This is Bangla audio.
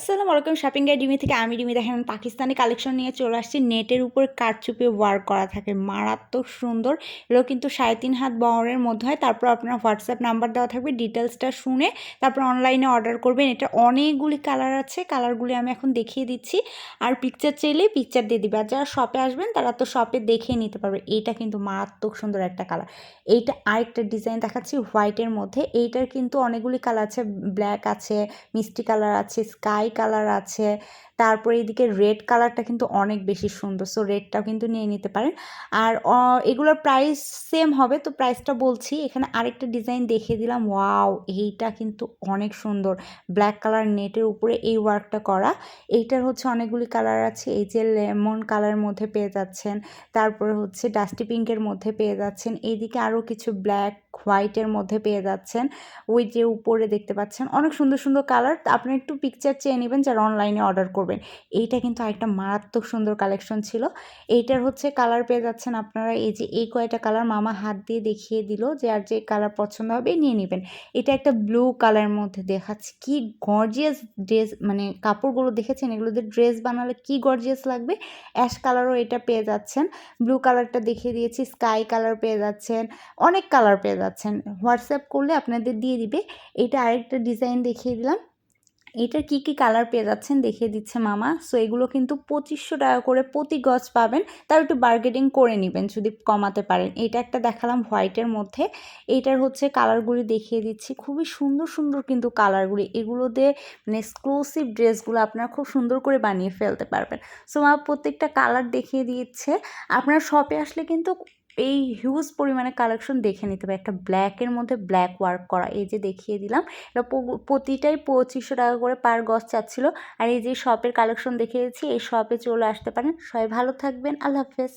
আসসালামু আলাইকুম শপিং গাইড ডিমি থেকে আমি ডিমি দেখেন। পাকিস্তানি কালেকশন নিয়ে চলে আসছি। নেটের উপর কারচুপে ওয়ার্ক করা থাকে। মারাত্মক সুন্দর। এগুলো কিন্তু সাড়ে তিন হাত বহরের মধ্যে হয়। তারপর আপনার হোয়াটসঅ্যাপ নাম্বার দেওয়া থাকবে। ডিটেলসটা শুনে তারপর অনলাইনে অর্ডার করবেন। এটা অনেকগুলি কালার আছে। কালারগুলি আমি এখন দেখিয়ে দিচ্ছি। আর পিকচার চাইলেই পিকচার দিয়ে দিবে। আর যারা শপে আসবেন, তারা তো শপে দেখে নিতে পারবে। এইটা কিন্তু মারাত্মক সুন্দর একটা কালার এইটা আরেকটা ডিজাইন দেখাচ্ছি হোয়াইটের মধ্যে। এইটার কিন্তু অনেকগুলি কালার আছে। ব্ল্যাক আছে মিষ্টি কালার আছে স্কাই কালার আছে। তারপরে এদিকে রেড কালারটা কিন্তু অনেক বেশি সুন্দর। সো রেডটাও কিন্তু নিয়ে নিতে পারেন। আর এগুলোর প্রাইস সেম হবে। তো প্রাইসটা বলছি, এখানে আরেকটা ডিজাইন দেখিয়ে দিলাম। ওয়াও এইটা কিন্তু অনেক সুন্দর। ব্ল্যাক কালার নেটের উপরে এই ওয়ার্কটা করা। এইটার হচ্ছে অনেকগুলি কালার আছে। এই যে লেমন কালারের মধ্যে পেয়ে যাচ্ছেন। তারপরে হচ্ছে ডাস্টি পিঙ্কের মধ্যে পেয়ে যাচ্ছেন। এইদিকে আরও কিছু ব্ল্যাক হোয়াইটের মধ্যে পেয়ে যাচ্ছেন। ওই যে উপরে দেখতে পাচ্ছেন, অনেক সুন্দর সুন্দর কালার আপনি একটু পিকচার চেয়ে নেবেন যারা অনলাইনে অর্ডার করবেন। এইটা কিন্তু আরেকটা মারাত্মক সুন্দর কালেকশন ছিল। এইটার হচ্ছে কালার পেয়ে যাচ্ছেন আপনারা। এই যে, এই কয়টা কালার মামা হাত দিয়ে দেখিয়ে দিল যে, আর যে কালার পছন্দ হবে নিয়ে নেবেন। এটা একটা ব্লু কালারের মধ্যে দেখাচ্ছে। কি গর্জিয়াস ড্রেস মানে কাপড়গুলো দেখেছেন? এগুলো দিয়ে ড্রেস বানালে কি গর্জিয়াস লাগবে? অ্যাশ কালারও এটা পেয়ে যাচ্ছেন। ব্লু কালারটা দেখিয়ে দিয়েছি। স্কাই কালার পেয়ে যাচ্ছেন। অনেক কালার পেয়ে যাচ্ছেন। হোয়াটসঅ্যাপ করলে আপনাদের দিয়ে দিবে। এটা আরেকটা ডিজাইন দেখিয়ে দিলাম। এটার কি কি কালার পেয়ে যাচ্ছেন দেখিয়ে দিচ্ছে মামা। সো এগুলো কিন্তু পঁচিশশো টাকা করে প্রতি গজ পাবেন। তার একটু বার্গেটিং করে নেবেন যদি কমাতে পারেন। এটা একটা দেখালাম হোয়াইটের মধ্যে। এইটার হচ্ছে কালারগুলি দেখিয়ে দিচ্ছি। খুবই সুন্দর সুন্দর কিন্তু কালারগুলি এগুলো দিয়ে মানে এক্সক্লুসিভ ড্রেসগুলো আপনারা খুব সুন্দর করে বানিয়ে ফেলতে পারবেন। সো মা প্রত্যেকটা কালার দেখিয়ে দিচ্ছে। আপনারা শপে আসলে কিন্তু এই হিউজ পরিমাণে কালেকশন দেখে নিতে হবে। একটা ব্ল্যাকের মধ্যে ব্ল্যাক ওয়ার্ক করা। এই যে দেখিয়ে দিলাম, এটা প্রতিটাই পঁচিশশো টাকা করে পার গজ চাচ্ছিল। আর এই যে শপের কালেকশন দেখিয়েছি এই শপে চলে আসতে পারেন। সবাই ভালো থাকবেন। আল্লাহ হাফেজ।